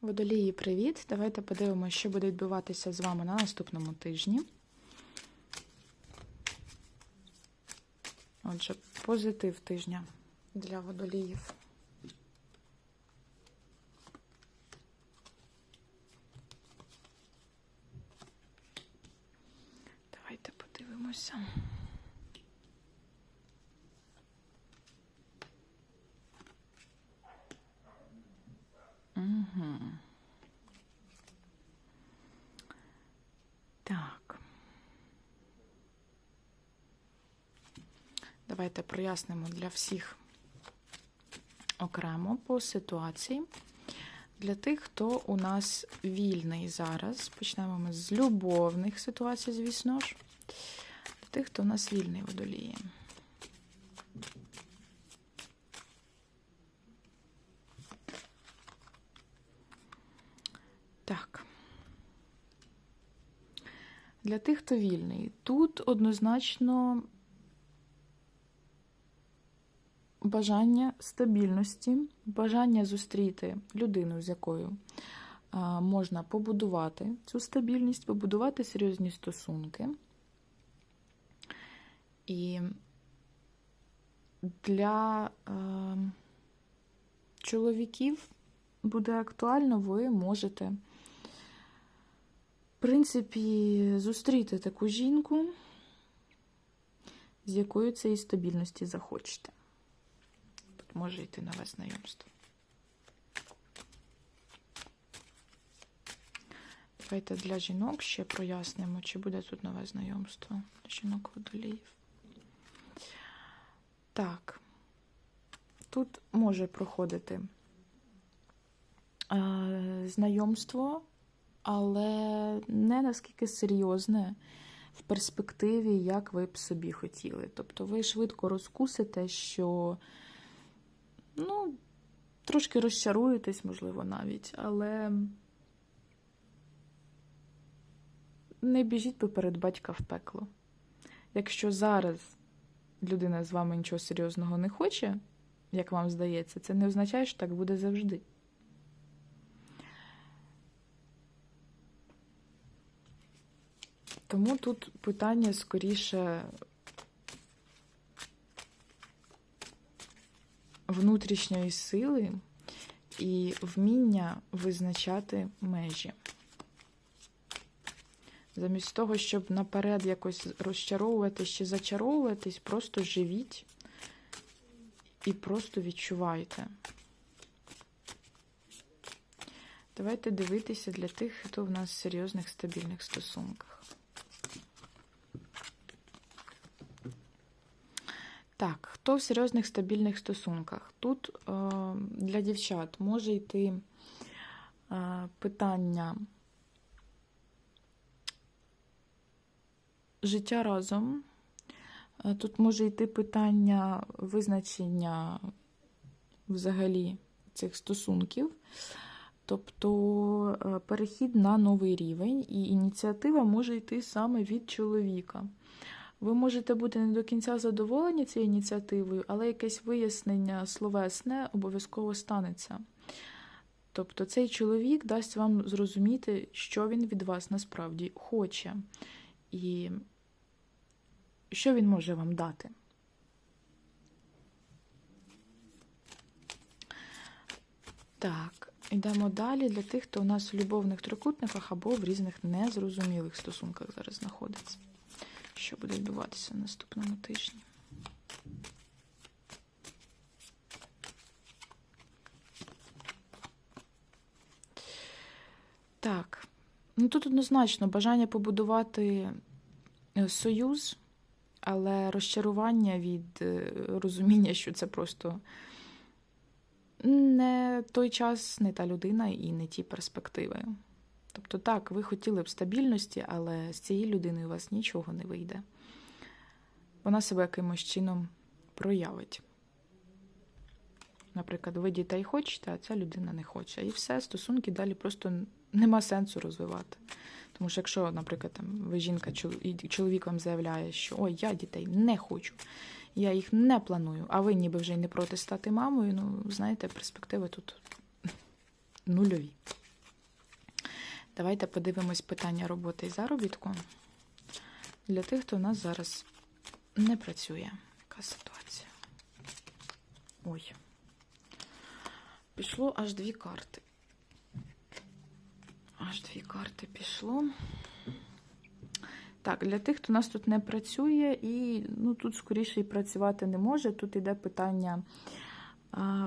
Водолії, привіт! Давайте подивимося, що буде відбуватися з вами на наступному тижні. Отже, позитив тижня для водоліїв. Давайте подивимося. Угу. Так. Давайте прояснимо для всіх окремо по ситуації. Для тих, хто у нас вільний зараз, почнемо ми з любовних ситуацій, звісно ж. Для тих, хто у нас вільний водоліє. Так. Для тих, хто вільний, тут однозначно бажання стабільності, бажання зустріти людину, з якою можна побудувати цю стабільність, побудувати серйозні стосунки. І для е, чоловіків буде актуально, ви можете, принципі, зустріти таку жінку, з якою цієї стабільності захочете. Тут може йти нове знайомство. Давайте для жінок ще прояснимо, чи буде тут нове знайомство для жінок водоліїв. Так, тут може проходити е, знайомство, але не наскільки серйозне в перспективі, як ви б собі хотіли. Тобто ви швидко розкусите, що ну, трошки розчаруєтесь, можливо, навіть, але не біжіть поперед батька в пекло. Якщо зараз людина з вами нічого серйозного не хоче, як вам здається, це не означає, що так буде завжди. Тому тут питання скоріше внутрішньої сили і вміння визначати межі. Замість того, щоб наперед якось розчаровуватись чи зачаровуватись, просто живіть і просто відчувайте. Давайте дивитися для тих, хто в нас в серйозних стабільних стосунках. Так, хто в серйозних стабільних стосунках? Тут е, для дівчат може йти е, питання життя разом. Е, Тут може йти питання визначення взагалі цих стосунків, тобто е, перехід на новий рівень, і ініціатива може йти саме від чоловіка. Ви можете бути не до кінця задоволені цією ініціативою, але якесь вияснення словесне обов'язково станеться. Тобто цей чоловік дасть вам зрозуміти, що він від вас насправді хоче, і що він може вам дати. Так, йдемо далі для тих, хто у нас в любовних трикутниках або в різних незрозумілих стосунках зараз знаходиться що буде відбуватися в наступному тижні. Так, ну тут однозначно бажання побудувати е, союз, але розчарування від е, розуміння, що це просто не той час, не та людина і не ті перспективи. Тобто, так, ви хотіли б стабільності, але з цією людиною у вас нічого не вийде. Вона себе якимось чином проявить. Наприклад, ви дітей хочете, а ця людина не хоче. І все, стосунки далі просто нема сенсу розвивати. Тому що, якщо, наприклад, там, ви жінка і чоловік вам заявляє, що ой, я дітей не хочу, я їх не планую, а ви ніби вже й не проти стати мамою, ну, знаєте, перспективи тут нульові. Давайте подивимось питання роботи і заробітку для тих, хто у нас зараз не працює. Яка ситуація? Ой. Пішло аж дві карти. Аж дві карти пішло. Так, для тих, хто у нас тут не працює, і ну, тут скоріше і працювати не може. Тут йде питання,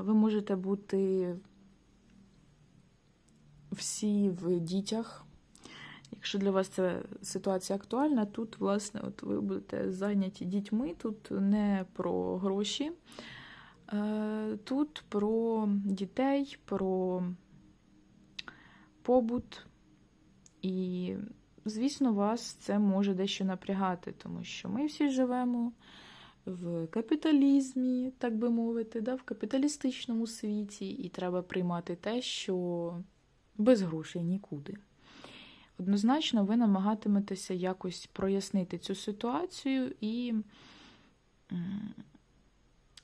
ви можете бути всі в дітях. Якщо для вас ця ситуація актуальна, тут, власне, от ви будете зайняті дітьми, тут не про гроші, е, тут про дітей, про побут. І, звісно, вас це може дещо напрягати, тому що ми всі живемо в капіталізмі, так би мовити, да, в капіталістичному світі, і треба приймати те, що без грошей нікуди. Однозначно, ви намагатиметеся якось прояснити цю ситуацію і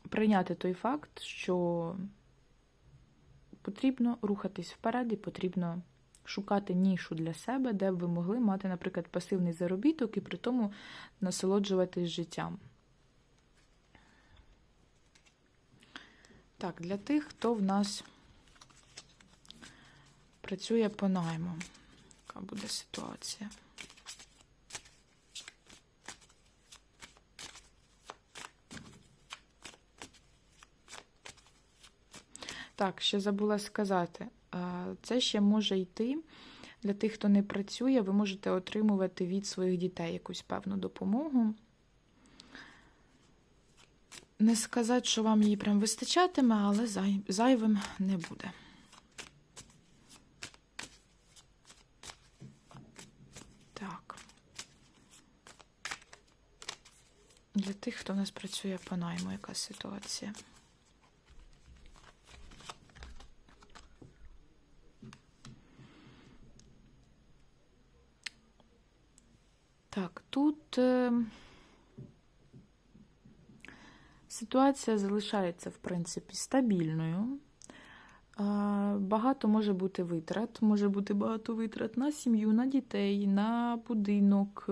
прийняти той факт, що потрібно рухатись вперед і потрібно шукати нішу для себе, де б ви могли мати, наприклад, пасивний заробіток і при тому насолоджуватись життям. Так, для тих, хто в нас працює по найму, яка буде ситуація? Так, ще забула сказати, це ще може йти для тих, хто не працює, ви можете отримувати від своїх дітей якусь певну допомогу. Не сказати, що вам її прям вистачатиме, але зайвим не буде. Так. Для тих, хто у нас працює по найму, яка ситуація? Так, тут е, ситуація залишається, в принципі, стабільною. Багато може бути витрат, може бути багато витрат на сім'ю, на дітей, на будинок, е,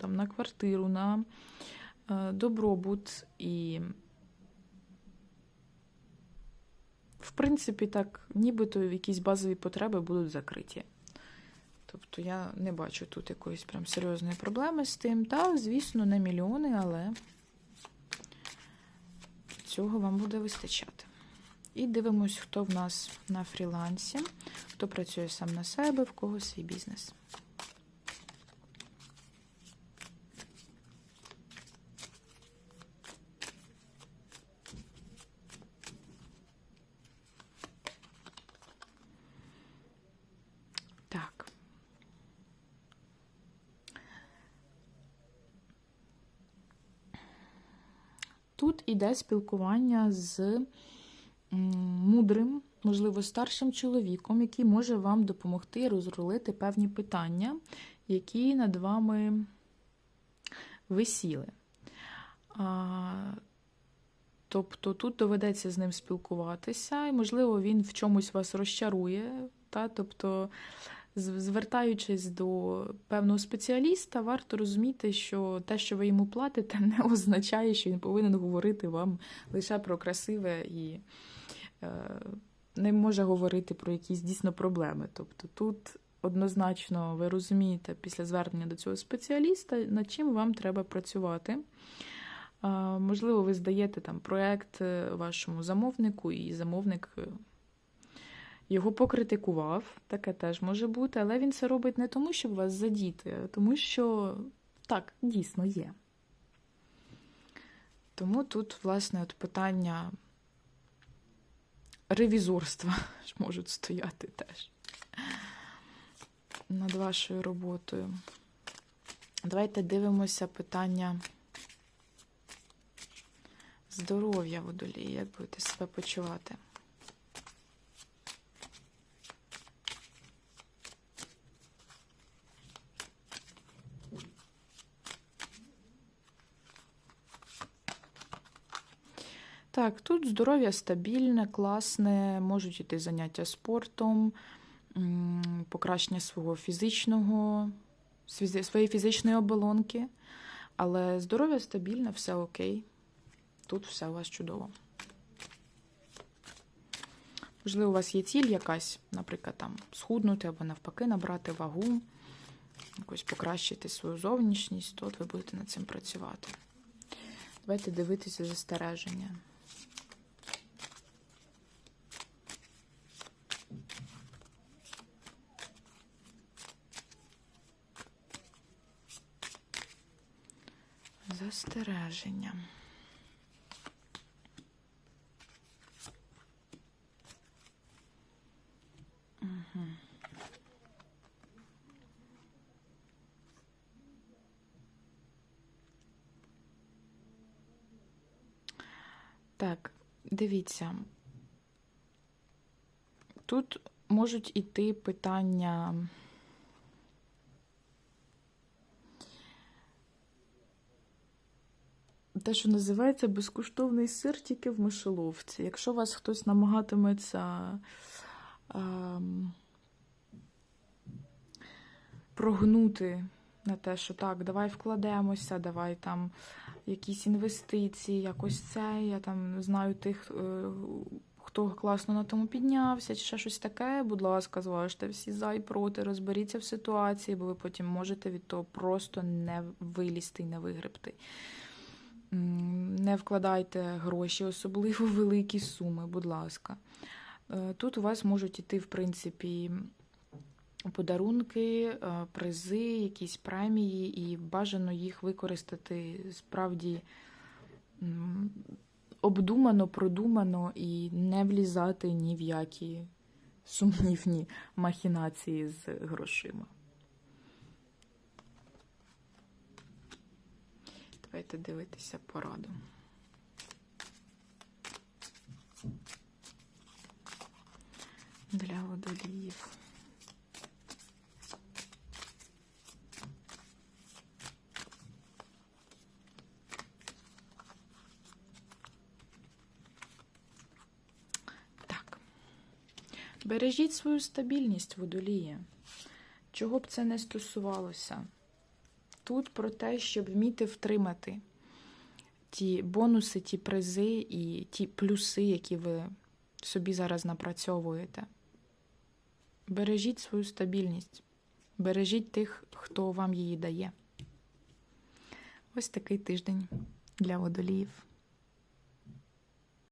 там, на квартиру, на добробут. І, в принципі, так, нібито якісь базові потреби будуть закриті. Тобто я не бачу тут якоїсь прям серйозної проблеми з тим. Та, звісно, не мільйони, але цього вам буде вистачати. І дивимось, хто в нас на фрілансі, хто працює сам на себе, в кого свій бізнес. Так. Тут іде спілкування з мудрим, можливо, старшим чоловіком, який може вам допомогти розрулити певні питання, які над вами висіли. Тобто тут доведеться з ним спілкуватися, і, можливо, він в чомусь вас розчарує. Та? Тобто, звертаючись до певного спеціаліста, варто розуміти, що те, що ви йому платите, не означає, що він повинен говорити вам лише про красиве і е, не може говорити про якісь дійсно проблеми. Тобто тут однозначно ви розумієте після звернення до цього спеціаліста, над чим вам треба працювати. Можливо, ви здаєте там проект е, вашому замовнику, і замовник е, його покритикував, таке теж може бути, але він це робить не тому, щоб вас задіти, а тому що так, дійсно є. Тому тут, власне, от питання ревізорства можуть стояти теж над вашою роботою. Давайте дивимося питання здоров'я водолії, як будете себе почувати. Так, тут здоров'я стабільне, класне, можуть іти заняття спортом, покращення свого фізичного, своєї фізичної оболонки, але здоров'я стабільне, все окей. Тут все у вас чудово. Можливо, у вас є ціль якась, наприклад, там схуднути або навпаки набрати вагу, якось покращити свою зовнішність, то от ви будете над цим працювати. Давайте дивитися застереження. Застереження. Мгм. Так, дивіться. Тут можуть іти питання. Те, що називається безкоштовний сир тільки в мишоловці. Якщо вас хтось намагатиметься ем, прогнути на те, що так, давай вкладемося, давай там якісь інвестиції, якось це. Я там знаю тих, е, хто класно на тому піднявся, чи ще щось таке. Будь ласка, зважте всі за і проти, розберіться в ситуації, бо ви потім можете від того просто не вилізти і не вигребти. Не вкладайте гроші, особливо великі суми, будь ласка. Е, Тут у вас можуть іти, в принципі, подарунки, е, призи, якісь премії, і бажано їх використати справді обдумано, продумано і не влізати ні в які сумнівні махінації з грошима. Давайте дивитися пораду. Для водоліїв. Так. Бережіть свою стабільність водолії. Чого б це не стосувалося? Тут про те, щоб вміти втримати ті бонуси, ті призи і ті плюси, які ви собі зараз напрацьовуєте. Бережіть свою стабільність, бережіть тих, хто вам її дає. Ось такий тиждень для водоліїв.